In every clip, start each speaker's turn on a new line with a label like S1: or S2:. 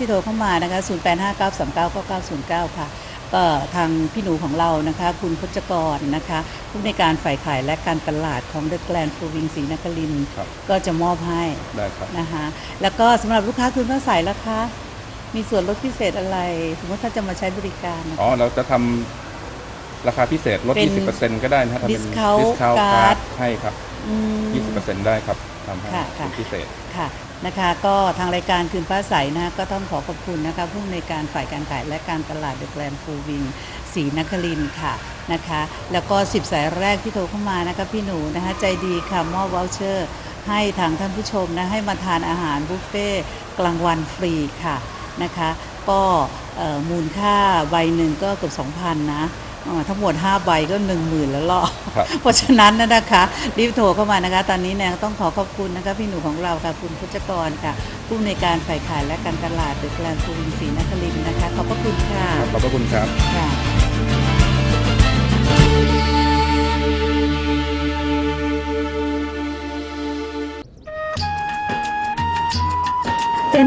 S1: ที่โทรเข้ามานะคะ 0859399909 ค่ะ ก็ทางพี่หนูของเรานะคะ คุณพจกรนะคะ ผู้ในวยการฝ่ายขายและการตลาดของ The Grand f o o Wing ศรีนครินทร์
S2: ครับ
S1: ก็จะมอบให้
S2: ได้ครับ
S1: นะคะ แล้วก็สำหรับลูกค้าคุณพระใสล่ะคะ มีส่วนลดพิเศษอะไร สมมติถ้าจะมาใช้บริการนะ
S2: อ๋อ เราจะทำราคาพิเศษลด
S1: เป็น
S2: 20%ก็ได้นะถ้าเป็น
S1: discount
S2: discount
S1: card
S2: card ให้ครับ
S1: อืม
S2: 20%ได้ครับทำให้
S1: ค่ะค่ะ
S2: เป็นพิเศษ
S1: ค่ะ นะคะ ก็ทางรายการคืนฟ้าใสนะก็ต้องขอขอบคุณนะคะผู้ในวยการฝ่ายการขายและการตลาดเดอะแกรนด์ฟูวิงศรีนครินค่ะนะคะ แล้วก็10สายแรกที่โทรเข้ามานะคะพี่หนูนะคะใจดีค่ะมอบวอลเชอร์ ให้ทางท่านผู้ชมนะให้มาทานอาหารบุฟเฟ่กลางวันฟรีค่ะนะคะ ก็มูลค่าใบหนึ่งก็เกือบ2,000นะ ทั้งหมด5ใบก็ 1 0,000แล้วหรอ
S2: ครับ
S1: เพราะฉะนั้นนะนะคะ รีบโทรเข้ามานะคะ ตอนนี้เนี่ยต้องขอขอบคุณนะคะ พี่หนูของเราค่ะ คุณพุชกรค่ะ ผู้ในวยการฝ่ายขายและการตลาดเดอะแกลนซูวินศรีนครินทร์นะคะ ขอบพระคุณค่ะ
S2: ขอบพระคุณครับ
S1: ค่ะ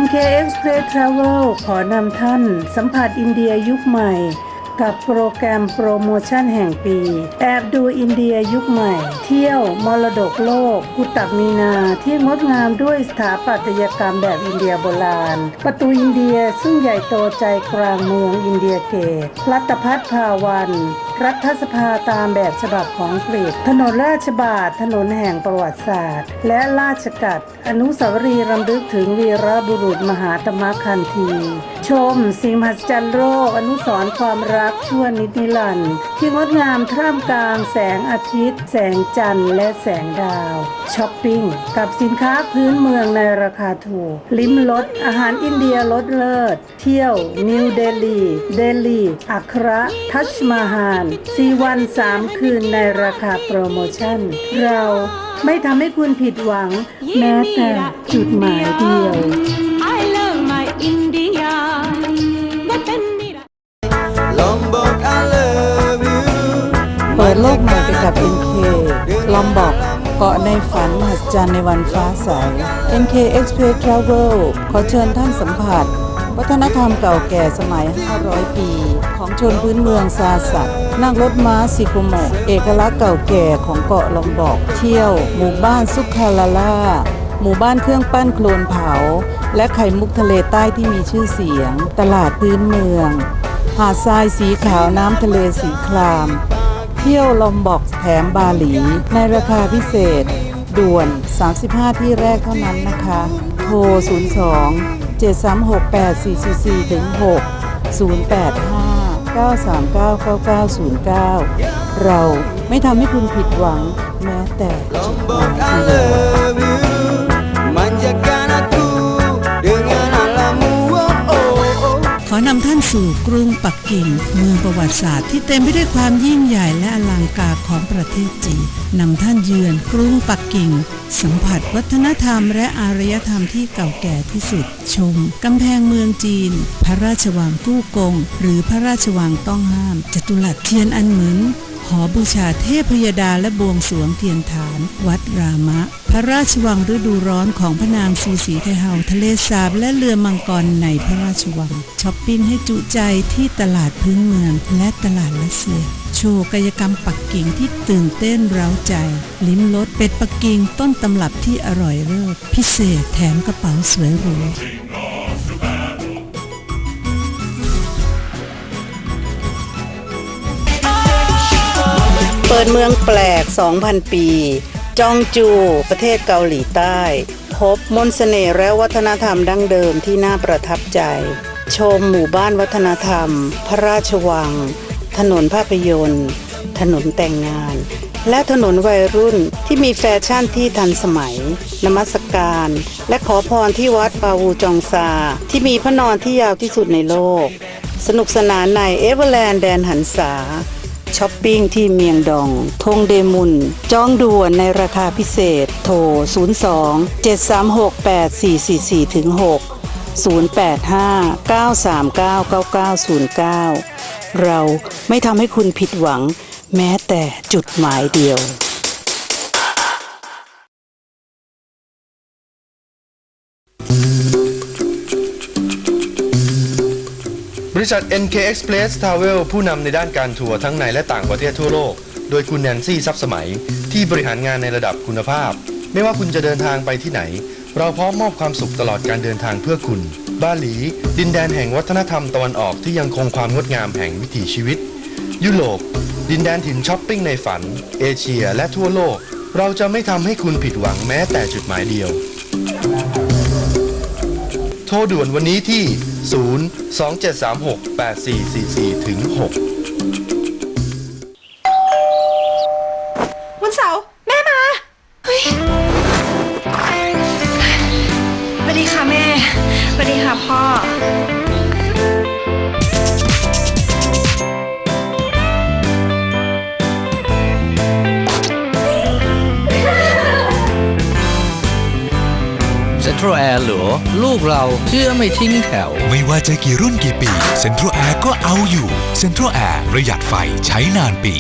S3: NK Express Travel ขอนำท่าน สัมผัสอินเดียยุคใหม่ กับโปรแกรมโปรโมชั่นแห่งปี แอบดูอินเดียยุคใหม่ เที่ยวมรดกโลก กุตับมีนาที่งดงามด้วยสถาปัตยกรรมแบบอินเดียโบราณ ประตูอินเดียซึ่งใหญ่โตใจกลางเมืองอินเดียเกตรัตพัฒภาวันรัฐสภาตามแบบฉบับของอังกฤษถนนราชบาทถนนแห่งประวัติศาสตร์ และราชกัดอนุสาวรีย์รำลึกถึงวีรบุรุษมหาตมะคันธี ชม สิ่งมหัศจรรย์โลกอนุสรความรักชั่วนิดนิรันดร์ที่งดงามท่ามกลางแสงอาทิตย์ แสงจันทร์และแสงดาวช้อปปิ้งกับสินค้าพื้นเมืองในราคาถูก ลิ้มรสอาหารอินเดียรสเลิศ เที่ยวนิวเดลีเดลีอัคราทัชมาฮาาน4วัน 3 คืนในราคาโปรโมชั่น เราไม่ทำให้คุณผิดหวัง แม้แต่จุดหมายเดียว
S4: ลอ
S5: งบอก
S1: เปิดโลกใหม่ไปกับ NK ลองบอกเกาะในฝันมหัศจรรย์ในวันฟ้าใส NK Express Travel ขอเชิญท่านสัมผัส วัฒนธรรมเก่าแก่สมัย 500 ปี ของชนพื้นเมืองซาสักนั่งรถม้าซิโกโมะเอกลักษณ์เก่าแก่ของเกาะลอมบอกเที่ยว หมู่บ้านซุกคาลาล่าหมู่บ้านเครื่องปั้นโคลนเผา และไข่มุกทะเลใต้ที่มีชื่อเสียง ตลาดพื้นเมือง หาดทรายสีขาวน้ำทะเลสีคราม เที่ยวลอมบอกแถมบาหลี ในราคาพิเศษ ด่วน 35 ที่แรกเท่านั้นนะคะ โทร 02 736 8444ถึง6 085 939 9909 เราไม่ทำให้คุณผิดหวังแม้แต่จุดหมาำ
S6: ท่านสู่กรุงปักกิ่งเมืองประวัติศาสตร์ที่เต็มไปด้วยความยิ่งใหญ่และอลังการของประเทศจีนนำท่านเยือนกรุงปักกิ่ง สัมผัสวัฒนธรรมและอารยธรรมที่เก่าแก่ที่สุด ชมกำแพงเมืองจีน พระราชวังกู้กง หรือพระราชวังต้องห้าม จตุรัสเทียนอันเหมือน อบูชาเทพยดาและบวงสรวงเทียนฐาน วัดรามะ พระราชวังฤดูร้อนของพระนางซูสีไทเฮาทะเลสาบและเรือมังกรในพระราชวังช้อปปิ้งให้จุใจที่ตลาดพื้นเมืองและตลาดละเซียโชว์กายกรรมปักกิ่งที่ตื่นเต้นเร้าใจ ลิ้มรสเป็ดปักกิ่งต้นตำรับที่อร่อยเลิศพิเศษแถมกระเป๋าสวยหรู
S1: ปิดเมืองแปลก 2,000 ปี จองจู ประเทศเกาหลีใต้ พบมนต์เสน่ห์และวัฒนธรรมดั้งเดิมที่น่าประทับใจ ชมหมู่บ้านวัฒนธรรม พระราชวัง ถนนภาพยนตร์ ถนนแต่งงาน และถนนวัยรุ่นที่มีแฟชั่นที่ทันสมัย นมัสการ และขอพรที่วัดปาวูจองซา ที่มีพระนอนที่ยาวที่สุดในโลก สนุกสนานในเอเวอร์แลนด์แดนหันษา ช้อปปิ้งที่เมียงดอง ทงเดมุน จองด่วนในราคาพิเศษ โทร 02 736 8444ถึง6 085 939 9909 เราไม่ทำให้คุณผิดหวัง แม้แต่จุดหมายเดียว
S7: ริษัท NK Express Travel ผู้นำในด้านการทัวร์ทั้งในและต่างประเทศทั่วโลก โดยคุณแนนซี่ซับสมัย ที่บริหารงานในระดับคุณภาพ ไม่ว่าคุณจะเดินทางไปที่ไหน เราพร้อมมอบความสุขตลอดการเดินทางเพื่อคุณ บาหลี ดินแดนแห่งวัฒนธรรมตะวันออกที่ยังคงความงดงามแห่งวิถีชีวิต ยุโรปดินแดนถิ่นช้อปปิ้งในฝัน เอเชียและทั่วโลก เราจะไม่ทำให้คุณผิดหวังแม้แต่จุดหมายเดียว โทรด่วนวันนี้ที่ 0 2 7 3 6 8 4 4 4ถึง6
S8: แอ
S9: ร์เหรอลูกเราเชื่อไม่ทิ้งแถว
S10: ไม่ว่าจะกี่รุ่นกี่ปีเซ็นทรัลแอร์ก็เอาอยู่เซ็นทรัลแอร์ประหยัดไฟใช้นานปี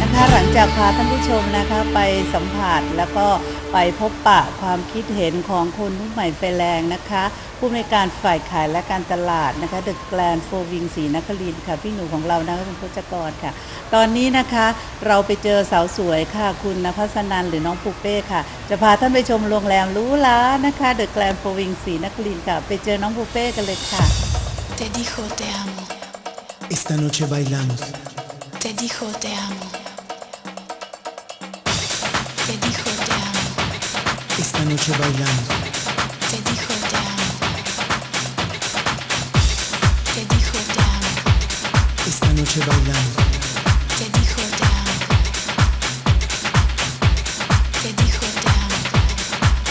S1: นะคะหลังจากพาท่านผู้ชมนะคะไปสัมผัสแล้วก็ ไปพบปะความคิดเห็นของคุณรุ่นใหม่ไฟแรงนะคะ ผู้อำนวยการฝ่ายขายและการตลาดนะคะเดอะแกลนโฟวิงศรีนครินทร์ค่ะ พี่หนูของเรานะคะคุณพจกรค่ะ ตอนนี้นะคะเราไปเจอสาวสวยค่ะ คุณนภัสนันหรือน้องปูเป้ค่ะ จะพาท่านไปชมโรงแรมหรู้ล้านะคะเดอะแกลนโฟวิงศรีนครินทร์ค่ะ ไปเจอน้องปูเป้กันเลยค่ะ
S11: Te dijo te amo,
S12: Esta noche bailamos.
S11: te dijo te amo.
S12: Esta noche bailamos.
S11: te dijo te amo. Te dijo te amo,
S12: Esta noche bailamos.
S11: te dijo te amo. Te dijo te amo.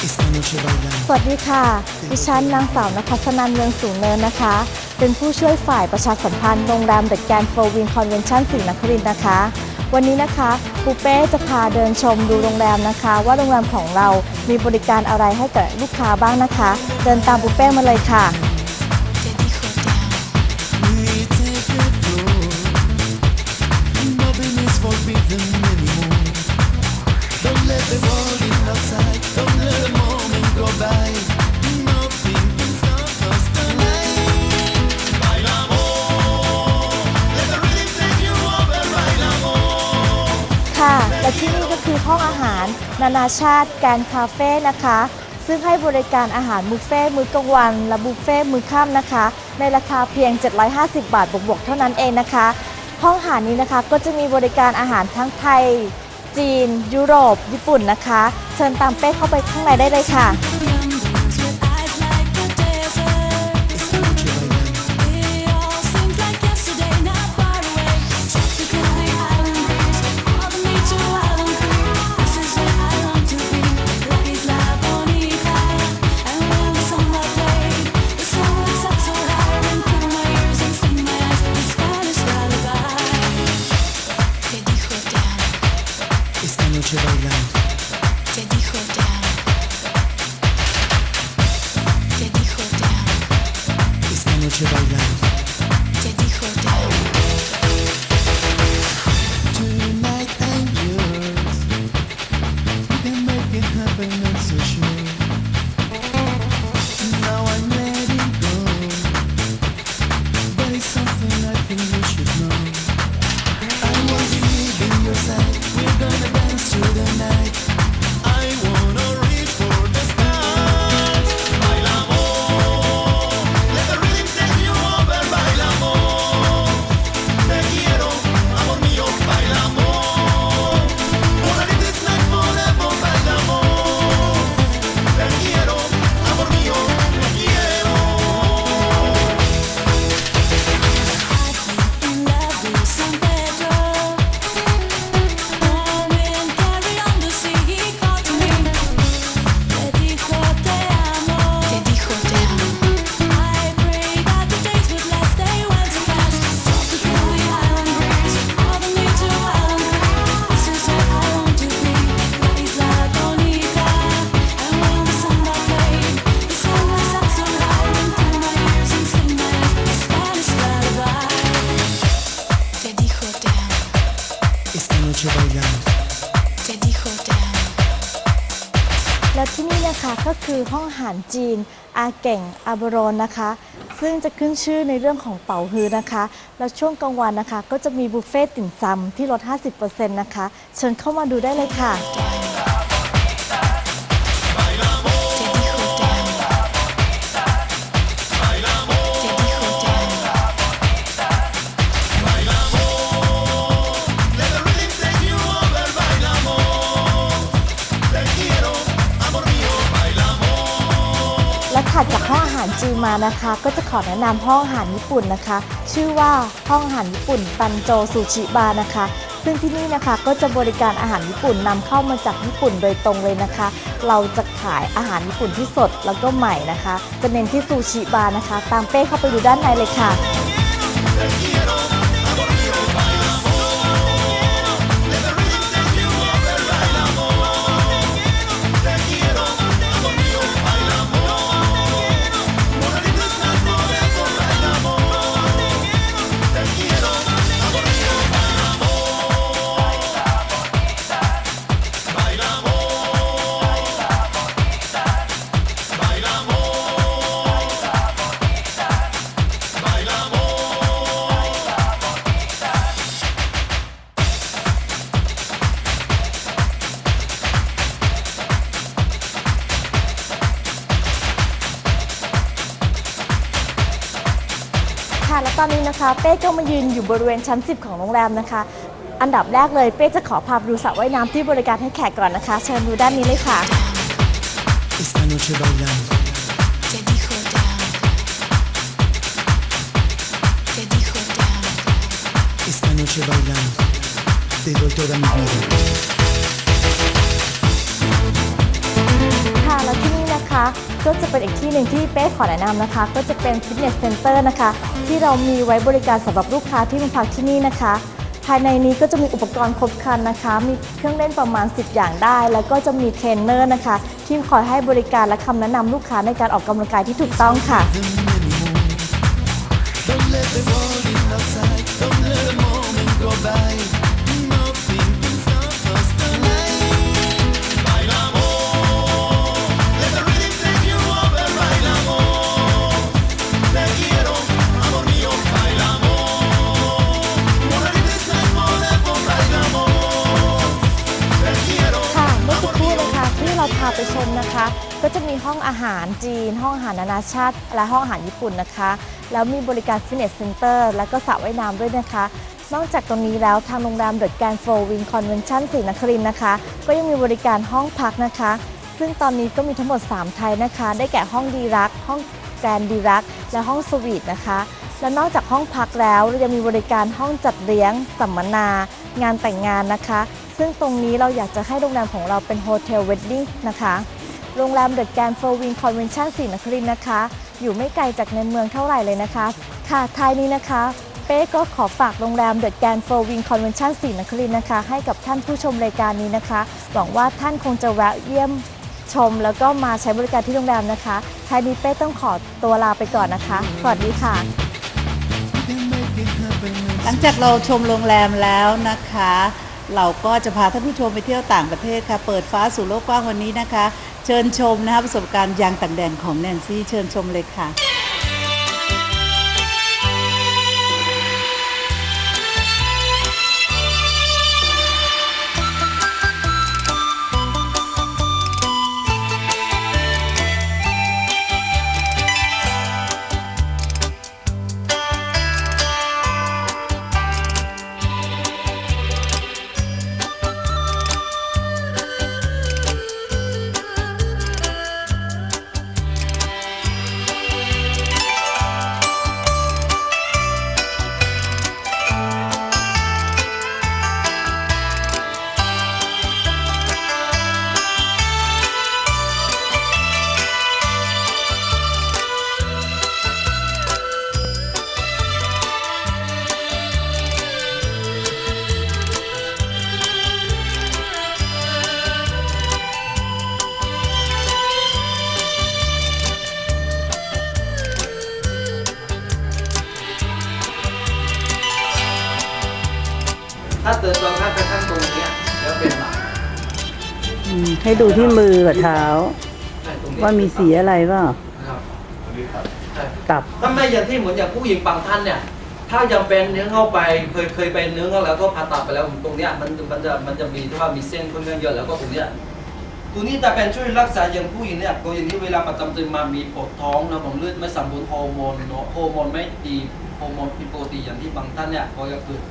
S12: Esta noche bailamos.
S13: สวัสดีค่ะ ดิฉันนางสาวนภัสนันเมืองสูงเนินนะคะ เป็นผู้ช่วยฝ่ายประชาสัมพันธ์โรงแรมเดอะแกรนด์โฟวินคอนเวนชั่นสิงห์นครินทร์นะคะ วันนี้นะคะ ปูเป้จะพาเดินชมดูโรงแรมนะคะ ว่าโรงแรมของเรามีบริการอะไรให้กับลูกค้าบ้างนะคะ เดินตามปูเป้มาเลยค่ะ นานาชาติแกนคาเฟ่นะคะ ซึ่งให้บริการอาหารบุฟเฟ่ต์มื้อกลางวัน และบุฟเฟ่ต์มื้อค่ำนะคะ ในราคาเพียง 750 บาทบวกๆเท่านั้นเองนะคะ ห้องอาหารนี้นะคะก็จะมีบริการอาหารทั้งไทย จีน ยุโรป ญี่ปุ่นนะคะ เชิญตามเป้เข้าไปข้างในได้เลยค่ะ คือห้องอาหารจีน อาเก่งอาบรอนนะคะ ซึ่งจะขึ้นชื่อในเรื่องของเป๋าฮือนะคะ แล้วช่วงกลางวันนะคะ ก็จะมีบุฟเฟ่ต์ติ่มซำที่ลด 50%นะคะ เชิญเข้ามาดูได้เลยค่ะ ห้องอาหารจีมานะคะ ก็จะขอแนะนำห้องอาหารญี่ปุ่นนะคะ ชื่อว่าห้องอาหารญี่ปุ่นตันโจซูชิบาร์นะคะ ซึ่งที่นี่นะคะก็จะบริการอาหารญี่ปุ่นนำเข้ามาจากญี่ปุ่นโดยตรงเลยนะคะ เราจะขายอาหารญี่ปุ่นที่สดแล้วก็ใหม่นะคะ จะเน้นที่ซูชิบาร์นะคะ ตามเป้เข้าไปดูด้านในเลยค่ะ เป้ก็มายืนอยู่บริเวณชั้น 10 ของโรงแรมนะคะ อันดับแรกเลยเป้จะขอพาไปดูสระว่ายน้ำที่บริการให้แขกก่อนนะคะ เชิญดูด้านนี้เลยค่ะ
S12: Esta noche bailando.
S11: Te dijo te amo. Te dijo te amo.
S12: Esta noche bailando. Te doy toda mi vida.
S13: ค่ะแล้วที่ นะคะ ก็จะเป็นอีกที่หนึ่งที่เป้ขอแนะนำนะคะ ก็จะเป็นฟิตเนสเซ็นเตอร์นะคะ ที่เรามีไว้บริการสำหรับลูกค้าที่มาพักที่นี่นะคะ ภายในนี้ก็จะมีอุปกรณ์ครบครันนะคะ มีเครื่องเล่นประมาณ 10 อย่างได้ แล้วก็จะมีเทรนเนอร์นะคะ ที่คอยให้บริการและคำแนะนำลูกค้าในการออกกำลังกายที่ถูกต้องค่ะ
S12: Don't let the world in outside. Don't let the moment go by.
S13: ก็จะมีห้องอาหารจีน ห้องอาหารนานาชาติ และห้องอาหารญี่ปุ่นนะคะ แล้วมีบริการฟิตเนสเซ็นเตอร์ และก็สระว่ายน้ำด้วยนะคะ นอกจากตรงนี้แล้วทางโรงแรมเดอะแกรนด์โฟวิงคอนเวนชั่นศรีนครินทร์นะคะ ก็ยังมีบริการห้องพักนะคะ ซึ่งตอนนี้ก็มีทั้งหมด 3 ไทยนะคะ ได้แก่ห้องดีรัก ห้องแกรนดีรัก และห้องสวีทนะคะและนอกจากห้องพักแล้วเรายังมีบริการห้องจัดเลี้ยง สัมมนา งานแต่งงานนะคะ ซึ่งตรงนี้เราอยากจะให้โรงแรมของเราเป็นโฮเทลเวดดิ้งนะคะ โรงแรมเดอะแกรนด์โฟวิงคอนเวนชั่นศรีนครินทร์นะคะ อยู่ไม่ไกลจากในเมืองเท่าไหร่เลยนะคะ ค่ะท้ายนี้นะคะ เป้ก็ขอฝากโรงแรมเดอะแกรนด์โฟวิงคอนเวนชั่นศรีนครินทร์นะคะ ให้กับท่านผู้ชมรายการนี้นะคะ หวังว่าท่านคงจะแวะเยี่ยมชม แล้วก็มาใช้บริการที่โรงแรมนะคะท้ายนี้เป้ต้องขอตัวลาไปก่อนนะคะ สวัสดีค่ะ
S1: หลังจากเราชมโรงแรมแล้วนะคะ เราก็จะพาท่านผู้ชมไปเที่ยวต่างประเทศค่ะ เปิดฟ้าสู่โลกกว้างวันนี้นะคะ เชิญชมนะคะประสบการณ์ยางต่างแดนของแนนซี่เชิญชมเลยค่ะา
S14: เกิดเราถ้าจะขั้นตรงนี้แล้วเป็นบาป
S1: ให้ดูที่มือกับเท้าว่ามีสีอะไรบ้า
S14: ง
S1: ตับ
S14: ถ้าไม่อย่างที่เหมือนอย่างผู้หญิงบางท่านเนี่ย ถ้ายังเป็นเนื้อเข้าไปเคยเคยเป็นเนื้อแล้วก็ผ่าตัดไปแล้วตรงเนี้ยมันมันจะมันจะมีที่ว่ามีเส้นค่อนข้างเยอะแล้วก็ตรงเนี้ยตัวนี้แต่เป็นช่วยรักษาอย่างผู้หญิงเนี่ยตัวอย่างที่เวลาประจำเดือนมามีปวดท้องนะผมเลือดไม่สมบูรณ์ฮอร์โมนเนาะฮอร์โมนไม่ดีฮอร์โมนผิดปกติอย่างที่บางท่านเนี่ยก็จะเกิด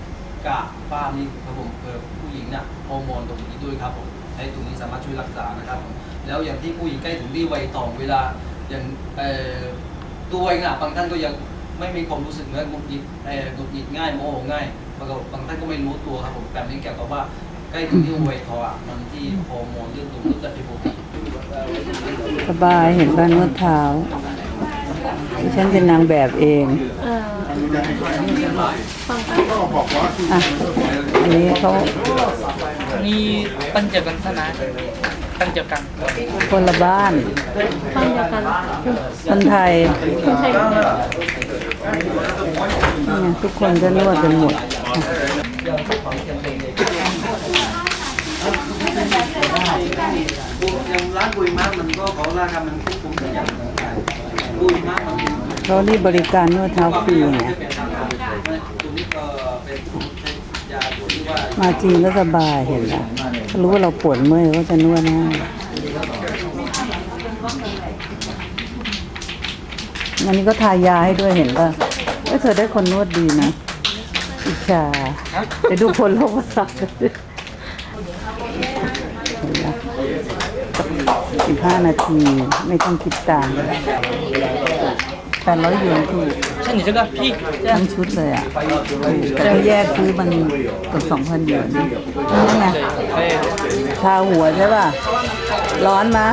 S14: กระบ้านี่ครับผมเกิดผู้หญิงเนี่ยฮอร์โมนตรงนี้ด้วยครับผมให้ตรงนี้สามารถช่วยรักษานะครับผมแล้วอย่างที่ผู้หญิงใกล้ถึงที่วัยทองเวลาอย่างเอ่อตัวเองอะบางท่านก็ยังไม่มีความรู้สึกเหมือนหงุดหงิดเอ่อหงุดหงิดง่ายโมโหง่ายบางก็บางท่านก็ไม่รู้ตัวครับผมแบบนี้เกี่ยวกับว่าใกล้ถึงที่วัยทองอะมันที่ฮอร์โมนเรื่องตรงเรื่องผิดปกติ
S1: สบายเห็นบ้านนวดเท้าดิฉันเป็นนางแบบเองอ่ะอันนี้เขา
S15: นี่ปัญจกันสนะปัญจกัน
S1: คนละบ้าน
S15: ปัญจกัน
S1: คนไทย
S15: คนไทย
S1: เนี่ยทุกคนก็นวดกันหมด
S14: ย่างร้านกุยมากมันก็เขาราคามันควบคุมทุกอย่างกุยมากมัน
S1: เขานี่บริการนวดเท้าฟรี
S14: เป็นยาที่ว่า
S1: มาจีนก็สบายเห็นไหมรู้ว่าเราปวดเมื่อยก็จะนวดให้อันนี้ก็ทายาให้ด้วยเห็นป่ะเอ้เธอได้คนนวดดีนะ อิจฉาไปดูคนโรคประสาทกันดิเห็นไหมสิบห้านาที ไม่ต้องคิดตัง ปดร้อยหยวนถูก
S15: ใช่你这个屁
S1: ทั้งชุดเลยอ่ะแต่ถ้าแยกซื้อมันเกือบสองพันหยวนนี่ไงทาหัวใช่ป่ะ ร้อนมะ